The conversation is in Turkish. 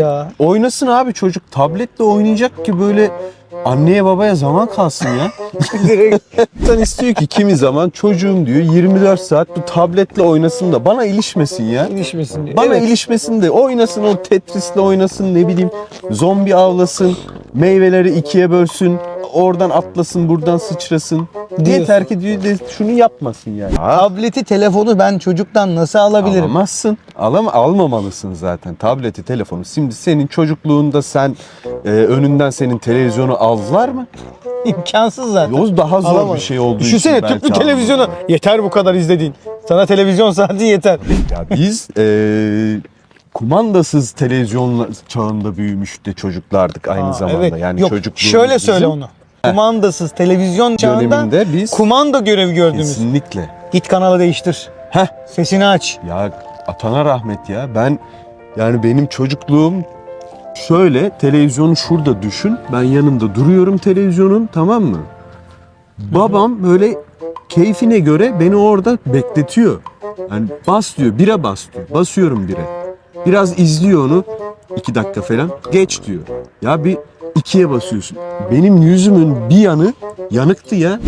ya. Oynasın abi çocuk tabletle oynayacak ki böyle anneye babaya zaman kalsın ya. İnsan istiyor ki kimi zaman çocuğum diyor 24 saat bu tabletle oynasın da bana ilişmesin ya. ilişmesin diye. Bana evet. ilişmesin de oynasın o Tetris'le oynasın ne bileyim zombi avlasın meyveleri ikiye bölsün oradan atlasın buradan sıçrasın. Diyorsun. Yeter ki diyor de şunu yapmasın yani. Tableti, telefonu ben çocuktan nasıl alabilirim? Alamazsın. Alam almamalısın zaten tableti, telefonu. Şimdi senin çocukluğunda sen e, önünden senin televizyonu aldılar mı? İmkansız zaten. O daha zor Alamaz. bir şey olduğu Düşünsene için belki tüplü televizyonu. almadılar. Yeter bu kadar izlediğin. Sana televizyon saati yeter. Ya biz e, kumandasız televizyon çağında büyümüş de çocuklardık aynı Aa, zamanda. evet. Yani Yok, çocukluğumuz şöyle söyle bizim onu. Kumandasız televizyon çağında döneminde biz kumanda görevi gördüğümüz. kesinlikle. Git kanalı değiştir. Heh. Sesini aç. Ya atana rahmet ya. Ben yani benim çocukluğum şöyle televizyonu şurada düşün. Ben yanında duruyorum televizyonun tamam mı? Babam böyle keyfine göre beni orada bekletiyor. Yani bas diyor, bire bas diyor. Basıyorum bire. Biraz izliyor onu. iki dakika falan. Geç diyor. Ya bir ikiye basıyorsun. Benim yüzümün bir yanı yanıktı ya.